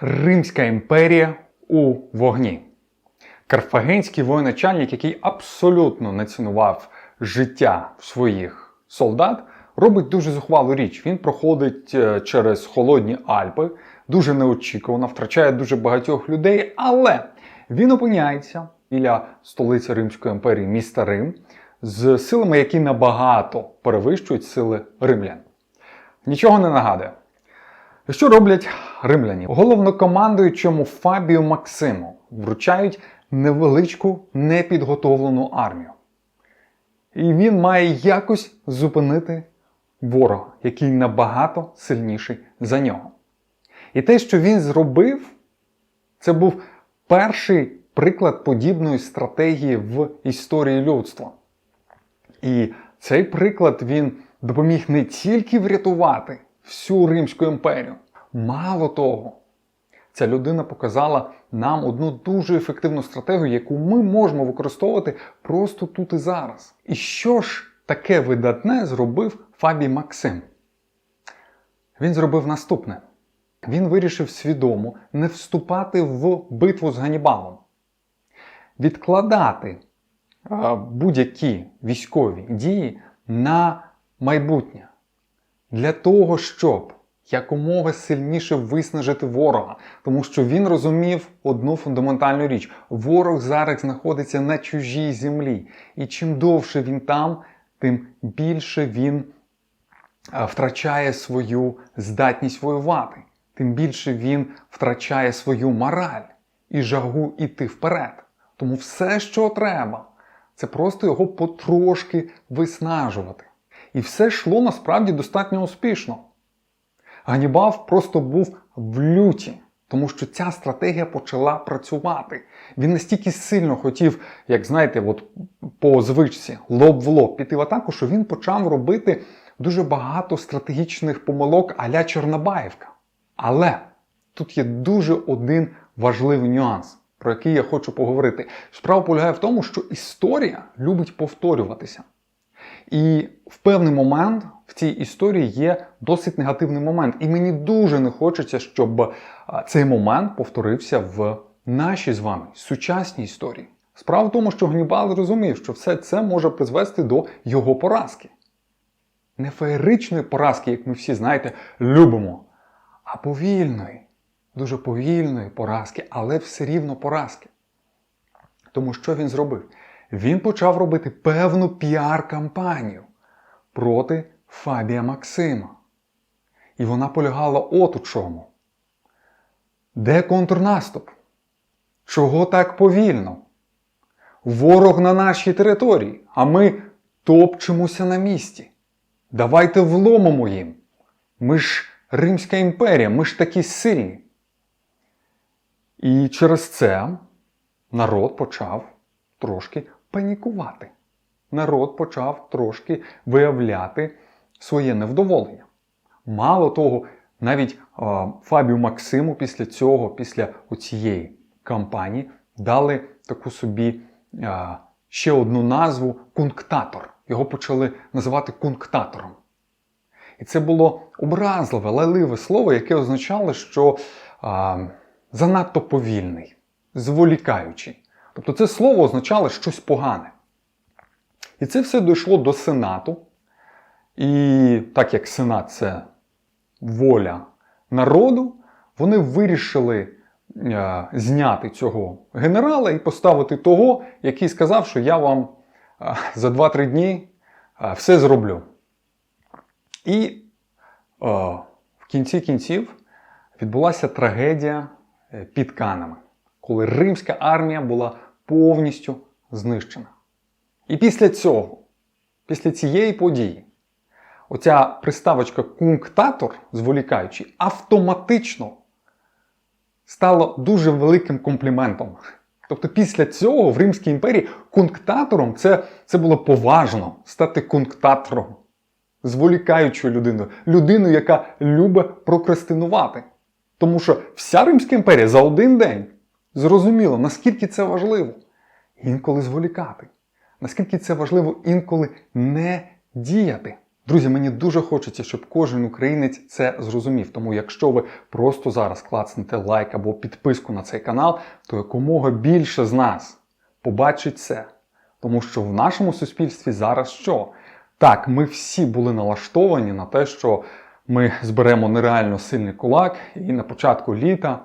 Римська імперія у вогні. Карфагенський воєначальник, який абсолютно не цінував життя своїх солдат, робить дуже зухвалу річ. Він проходить е, через холодні Альпи, дуже неочікувано, втрачає дуже багатьох людей, але він опиняється біля столиці Римської імперії, міста Рим, з силами, які набагато перевищують сили римлян. Нічого не нагадує. Що роблять римляні? Головнокомандуючому Фабію Максиму вручають невеличку непідготовлену армію. І він має якось зупинити ворога, який набагато сильніший за нього. І те, що він зробив, це був перший приклад подібної стратегії в історії людства. І цей приклад він допоміг не тільки врятувати всю Римську імперію. Мало того, ця людина показала нам одну дуже ефективну стратегію, яку ми можемо використовувати просто тут і зараз. І що ж таке видатне зробив Фабій Максим? Він зробив наступне: він вирішив свідомо не вступати в битву з Ганібалом, відкладати будь-які військові дії на майбутнє для того, щоб якомога сильніше виснажити ворога, тому що він розумів одну фундаментальну річ: ворог зараз знаходиться на чужій землі, і чим довше він там, тим більше він е, втрачає свою здатність воювати, тим більше він втрачає свою мораль і жагу іти вперед. Тому все, що треба, це просто його потрошки виснажувати. І все йшло насправді достатньо успішно. Ганібал просто був в люті, тому що ця стратегія почала працювати. Він настільки сильно хотів, як знаєте, от по звичці, лоб в лоб піти в атаку, що він почав робити дуже багато стратегічних помилок а-ля Чорнобаївка. Але тут є дуже один важливий нюанс, про який я хочу поговорити. Справа полягає в тому, що історія любить повторюватися. І в певний момент в цій історії є досить негативний момент. І мені дуже не хочеться, щоб цей момент повторився в нашій з вами сучасній історії. Справа в тому, що Ганнібал розумів, що все це може призвести до його поразки. Не феєричної поразки, як ми всі знаєте, любимо, а повільної, дуже повільної поразки, але все рівно поразки. Тому що він зробив? Він почав робити певну піар-кампанію проти Фабія Максима. І вона полягала от у чому. Де контрнаступ? Чого так повільно? Ворог на нашій території, а ми топчемося на місці. Давайте вломимо їм. Ми ж Римська імперія, ми ж такі сильні. І через це народ почав трошки панікувати. Народ почав трошки виявляти своє невдоволення. Мало того, навіть е, Фабію Максиму після цього, після цієї кампанії, дали таку собі е, ще одну назву кунктатор. Його почали називати кунктатором. І це було образливе, лайливе слово, яке означало, що е, занадто повільний, зволікаючий. Тобто це слово означало щось погане. І це все дійшло до Сенату. І так як Сенат це воля народу, вони вирішили е, зняти цього генерала і поставити того, який сказав, що я вам е, за 2-3 дні е, все зроблю. І е, в кінці кінців відбулася трагедія е, під Канами, коли римська армія була повністю знищена. І після цього, після цієї події, оця приставочка кунктатор, зволікаючий, автоматично стала дуже великим компліментом. Тобто після цього в Римській імперії кунктатором це, це було поважно стати кунктатором, зволікаючою людиною, людиною, яка любить прокрастинувати. Тому що вся Римська імперія за один день зрозуміла, наскільки це важливо інколи зволікати. Наскільки це важливо інколи не діяти. Друзі, мені дуже хочеться, щоб кожен українець це зрозумів. Тому, якщо ви просто зараз клацнете лайк або підписку на цей канал, то якомога більше з нас побачить це. Тому що в нашому суспільстві зараз що? Так, ми всі були налаштовані на те, що ми зберемо нереально сильний кулак, і на початку літа,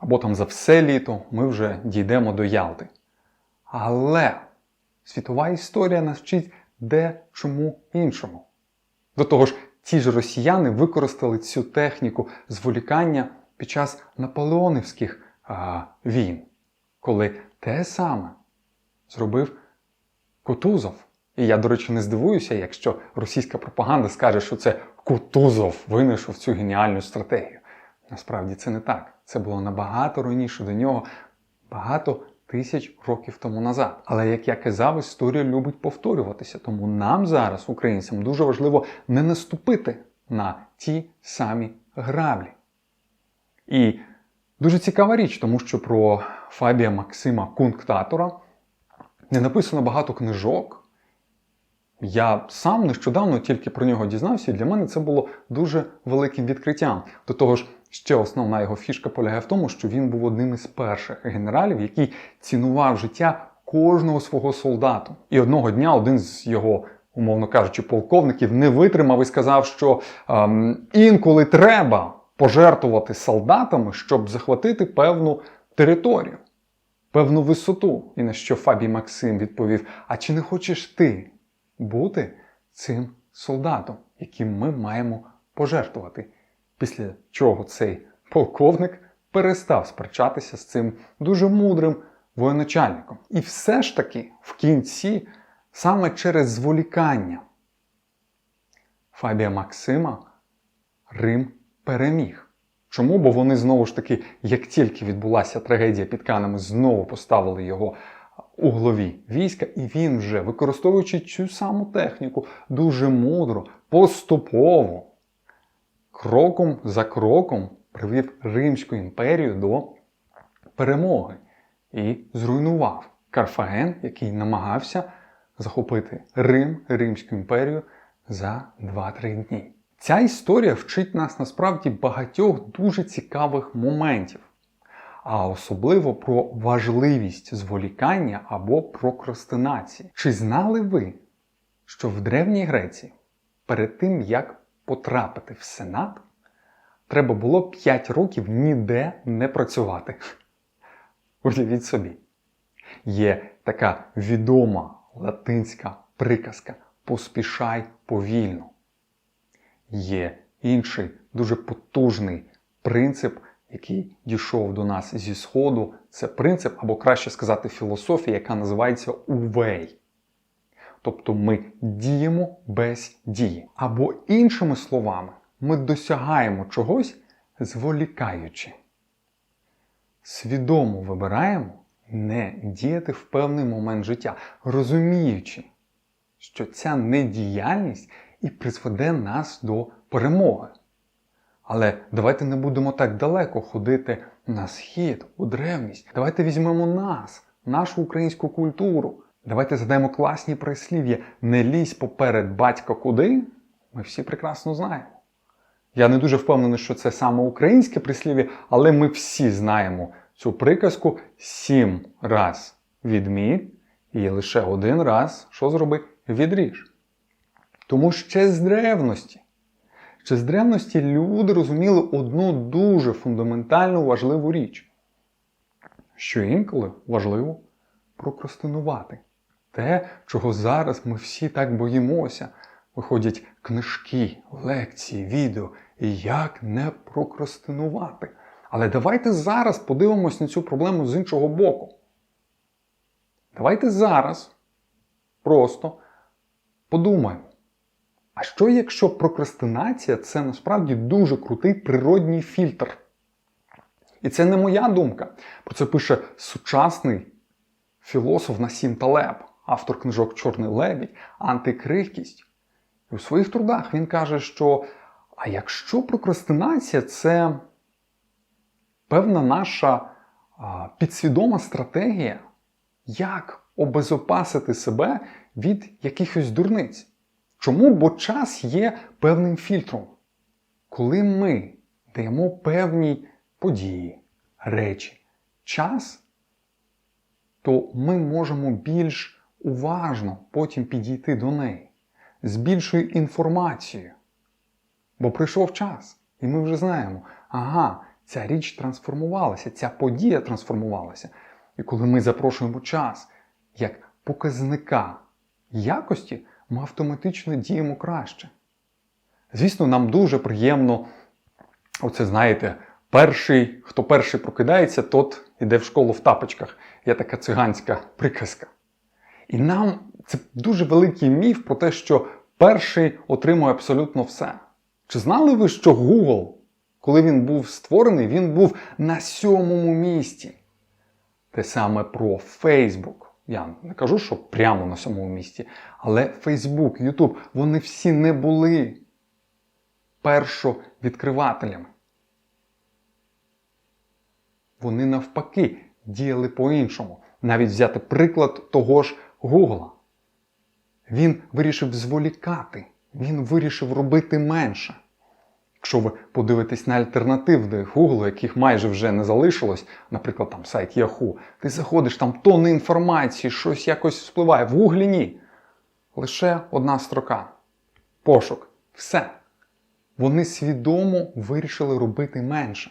або там за все літо, ми вже дійдемо до Ялти. Але світова історія нас вчить де іншому. До того ж, ті ж росіяни використали цю техніку зволікання під час наполеонівських а, війн, коли те саме зробив Кутузов. І я, до речі, не здивуюся, якщо російська пропаганда скаже, що це Кутузов винайшов цю геніальну стратегію. Насправді це не так. Це було набагато раніше до нього, багато тисяч років тому назад. Але як я казав, історія любить повторюватися. Тому нам зараз, українцям, дуже важливо не наступити на ті самі граблі. І дуже цікава річ, тому що про Фабія Максима Кунктатора не написано багато книжок. Я сам нещодавно тільки про нього дізнався, і для мене це було дуже великим відкриттям. До того ж, ще основна його фішка полягає в тому, що він був одним із перших генералів, який цінував життя кожного свого солдату. І одного дня один з його, умовно кажучи, полковників не витримав і сказав, що ем, інколи треба пожертвувати солдатами, щоб захватити певну територію, певну висоту. І на що Фабій Максим відповів: А чи не хочеш ти? бути цим солдатом, яким ми маємо пожертвувати. Після чого цей полковник перестав сперечатися з цим дуже мудрим воєначальником. І все ж таки в кінці, саме через зволікання Фабія Максима, Рим переміг. Чому? Бо вони знову ж таки, як тільки відбулася трагедія під Канами, знову поставили його у главі війська, і він вже, використовуючи цю саму техніку, дуже мудро, поступово, кроком за кроком привів Римську імперію до перемоги і зруйнував Карфаген, який намагався захопити Рим, Римську імперію за 2-3 дні. Ця історія вчить нас насправді багатьох дуже цікавих моментів а особливо про важливість зволікання або прокрастинації. Чи знали ви, що в Древній Греції перед тим, як потрапити в Сенат, треба було 5 років ніде не працювати? Уявіть собі. Є така відома латинська приказка Поспішай повільно. Є інший дуже потужний принцип який дійшов до нас зі Сходу, це принцип, або краще сказати, філософія, яка називається увей. Тобто ми діємо без дії. Або іншими словами, ми досягаємо чогось, зволікаючи. Свідомо вибираємо не діяти в певний момент життя, розуміючи, що ця недіяльність і призведе нас до перемоги. Але давайте не будемо так далеко ходити на схід, у древність. Давайте візьмемо нас, нашу українську культуру. Давайте задаємо класні прислів'я. Не лізь поперед батька куди. Ми всі прекрасно знаємо. Я не дуже впевнений, що це саме українське прислів'я, але ми всі знаємо цю приказку сім раз відмій і лише один раз, що зроби, відріж. Тому ще з древності Ще з древності люди розуміли одну дуже фундаментальну важливу річ, що інколи важливо прокрастинувати. Те, чого зараз ми всі так боїмося. Виходять книжки, лекції, відео, як не прокрастинувати. Але давайте зараз подивимось на цю проблему з іншого боку. Давайте зараз просто подумаємо. А що якщо прокрастинація це насправді дуже крутий природній фільтр? І це не моя думка. Про це пише сучасний філософ Насім Талеб, автор книжок Чорний лебідь, антикрихкість. І у своїх трудах він каже, що а якщо прокрастинація це певна наша підсвідома стратегія, як обезопасити себе від якихось дурниць? Чому? Бо час є певним фільтром. Коли ми даємо певні події, речі, час, то ми можемо більш уважно потім підійти до неї з більшою інформацією. Бо прийшов час, і ми вже знаємо, ага, ця річ трансформувалася, ця подія трансформувалася. І коли ми запрошуємо час як показника якості, ми автоматично діємо краще. Звісно, нам дуже приємно, оце знаєте, перший, хто перший прокидається, тот іде в школу в тапочках. Є така циганська приказка. І нам це дуже великий міф про те, що перший отримує абсолютно все. Чи знали ви, що Google, коли він був створений, він був на сьомому місці? Те саме про Facebook. Я не кажу, що прямо на сьомому місці, але Facebook, YouTube, вони всі не були першовідкривателями. Вони навпаки діяли по-іншому. Навіть взяти приклад того ж Гугла. Він вирішив зволікати, він вирішив робити менше. Якщо ви подивитесь на альтернативи Google, яких майже вже не залишилось, наприклад, там сайт Yahoo, ти заходиш, там тонни інформації, щось якось вспливає. В Google ні. Лише одна строка. Пошук. Все. Вони свідомо вирішили робити менше.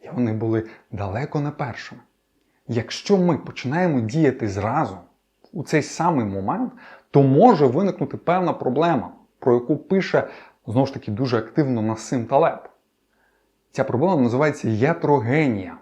І вони були далеко не першими. Якщо ми починаємо діяти зразу у цей самий момент, то може виникнути певна проблема, про яку пише знову ж таки дуже активно Насим Талеб. Ця проблема називається ятрогенія.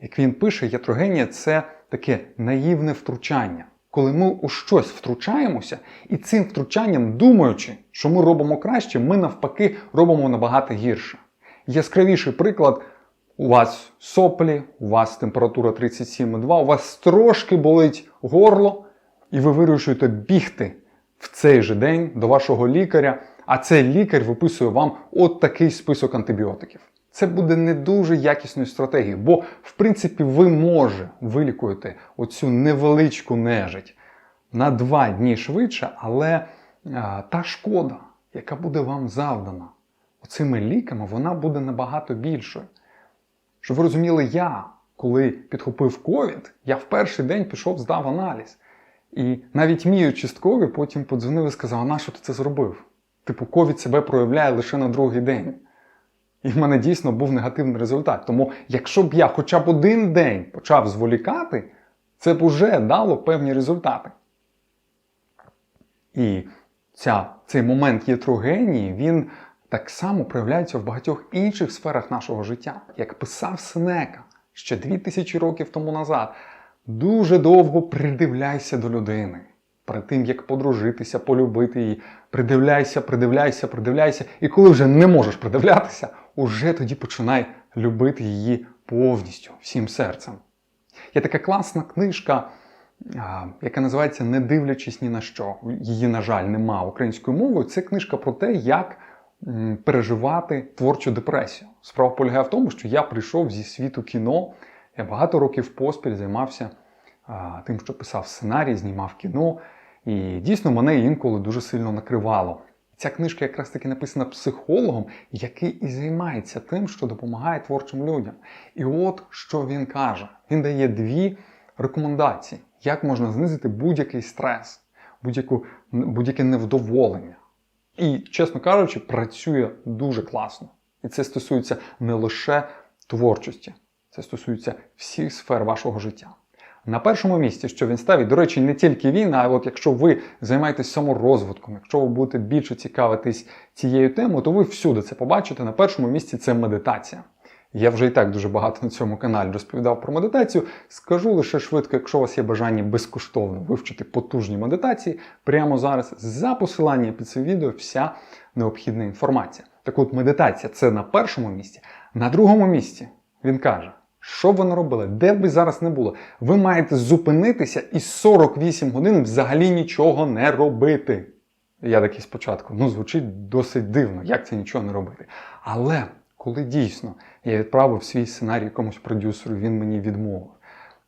Як він пише, ятрогенія це таке наївне втручання. Коли ми у щось втручаємося, і цим втручанням, думаючи, що ми робимо краще, ми навпаки робимо набагато гірше. Яскравіший приклад: у вас соплі, у вас температура 37,2, у вас трошки болить горло, і ви вирішуєте бігти в цей же день до вашого лікаря, а цей лікар виписує вам от такий список антибіотиків. Це буде не дуже якісною стратегією, бо, в принципі, ви може вилікуєте оцю невеличку нежить на два дні швидше, але а, та шкода, яка буде вам завдана оцими ліками, вона буде набагато більшою. Щоб ви розуміли, я, коли підхопив ковід, я в перший день пішов, здав аналіз. І навіть мій участковий потім подзвонив і сказав, а на що ти це зробив? Типу, ковід себе проявляє лише на другий день. І в мене дійсно був негативний результат. Тому, якщо б я хоча б один день почав зволікати, це б уже дало певні результати. І ця, цей момент єтрогенії, він так само проявляється в багатьох інших сферах нашого життя. Як писав Сенека ще 2000 років тому назад, дуже довго придивляйся до людини. Перед тим, як подружитися, полюбити її, придивляйся, придивляйся, придивляйся. І коли вже не можеш придивлятися, уже тоді починай любити її повністю, всім серцем. Є така класна книжка, яка називається Не дивлячись ні на що. Її, на жаль, нема українською мовою. Це книжка про те, як переживати творчу депресію. Справа полягає в тому, що я прийшов зі світу кіно, я багато років поспіль займався а, тим, що писав сценарій, знімав кіно. І дійсно мене інколи дуже сильно накривало. Ця книжка якраз таки написана психологом, який і займається тим, що допомагає творчим людям. І от що він каже: він дає дві рекомендації, як можна знизити будь-який стрес, будь-яке невдоволення. І, чесно кажучи, працює дуже класно. І це стосується не лише творчості, це стосується всіх сфер вашого життя. На першому місці, що він ставить, до речі, не тільки він, а от якщо ви займаєтесь саморозвитком, якщо ви будете більше цікавитись цією темою, то ви всюди це побачите. На першому місці це медитація. Я вже і так дуже багато на цьому каналі розповідав про медитацію. Скажу лише швидко, якщо у вас є бажання безкоштовно вивчити потужні медитації, прямо зараз за посиланням під цим відео вся необхідна інформація. Так от медитація це на першому місці. На другому місці він каже. Що б ви робили, де б ви зараз не було, ви маєте зупинитися і 48 годин взагалі нічого не робити. Я такий спочатку, ну звучить досить дивно, як це нічого не робити. Але коли дійсно я відправив свій сценарій якомусь продюсеру, він мені відмовив.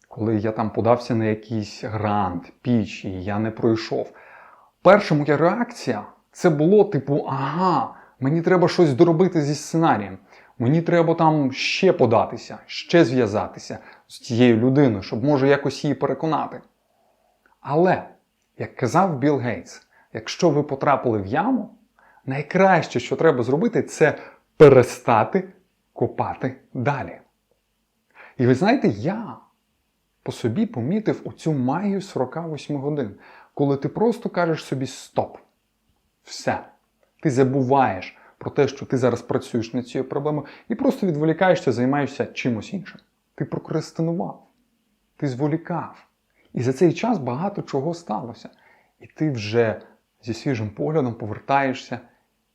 Коли я там подався на якийсь грант, піч, і я не пройшов. перша моя реакція це було типу: ага, мені треба щось доробити зі сценарієм. Мені треба там ще податися, ще зв'язатися з тією людиною, щоб може якось її переконати. Але, як казав Білл Гейтс, якщо ви потрапили в яму, найкраще, що треба зробити, це перестати копати далі. І ви знаєте, я по собі помітив оцю магію 48 годин, коли ти просто кажеш собі стоп. Все. Ти забуваєш про те, що ти зараз працюєш над цією проблемою, і просто відволікаєшся, займаєшся чимось іншим. Ти прокрастинував, ти зволікав. І за цей час багато чого сталося. І ти вже зі свіжим поглядом повертаєшся,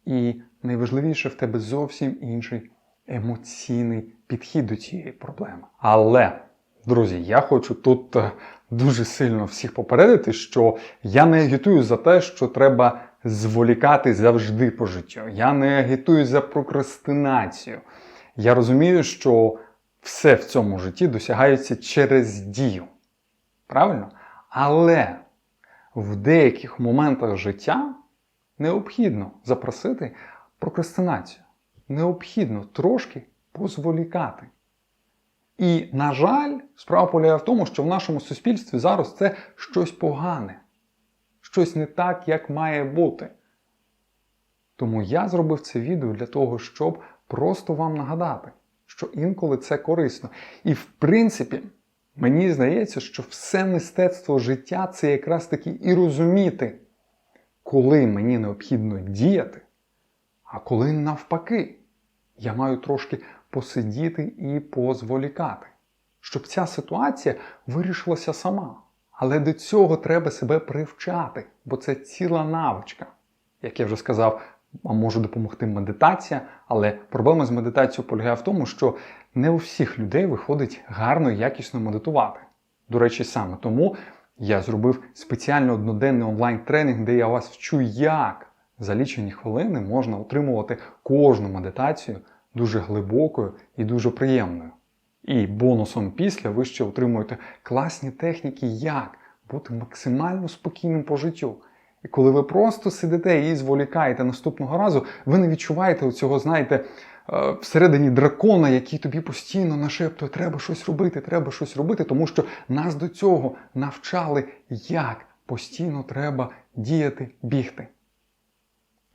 і найважливіше в тебе зовсім інший емоційний підхід до цієї проблеми. Але, друзі, я хочу тут е, дуже сильно всіх попередити, що я не агітую за те, що треба зволікати завжди по життю. Я не агітую за прокрастинацію. Я розумію, що все в цьому житті досягається через дію. Правильно? Але в деяких моментах життя необхідно запросити прокрастинацію. Необхідно трошки позволікати. І, на жаль, справа полягає в тому, що в нашому суспільстві зараз це щось погане, щось не так, як має бути. Тому я зробив це відео для того, щоб просто вам нагадати, що інколи це корисно. І в принципі, мені здається, що все мистецтво життя це якраз таки і розуміти, коли мені необхідно діяти, а коли навпаки, я маю трошки посидіти і позволікати, щоб ця ситуація вирішилася сама. Але до цього треба себе привчати, бо це ціла навичка. Як я вже сказав, може допомогти медитація, але проблема з медитацією полягає в тому, що не у всіх людей виходить гарно і якісно медитувати. До речі, саме тому я зробив спеціально одноденний онлайн-тренінг, де я вас вчу, як за лічені хвилини можна отримувати кожну медитацію дуже глибокою і дуже приємною. І бонусом після ви ще отримуєте класні техніки, як бути максимально спокійним по життю. І коли ви просто сидите і зволікаєте наступного разу, ви не відчуваєте цього, знаєте, всередині дракона, який тобі постійно нашептує, треба щось робити, треба щось робити, тому що нас до цього навчали, як постійно треба діяти, бігти.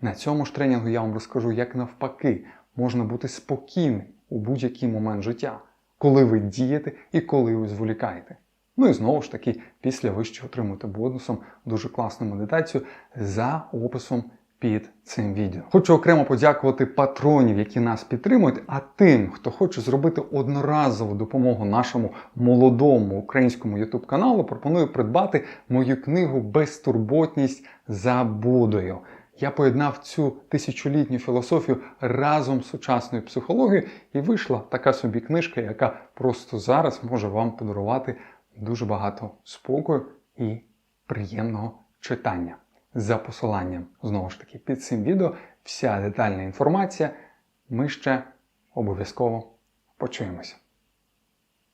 На цьому ж тренінгу я вам розкажу, як навпаки можна бути спокійним у будь-який момент життя, коли ви дієте і коли ви зволікаєте. Ну і знову ж таки, після ви ще отримуєте бонусом дуже класну медитацію за описом під цим відео. Хочу окремо подякувати патронів, які нас підтримують, а тим, хто хоче зробити одноразову допомогу нашому молодому українському YouTube каналу, пропоную придбати мою книгу Безтурботність за Будою. Я поєднав цю тисячолітню філософію разом з сучасною психологією, і вийшла така собі книжка, яка просто зараз може вам подарувати дуже багато спокою і приємного читання. За посиланням, знову ж таки, під цим відео вся детальна інформація. Ми ще обов'язково почуємося.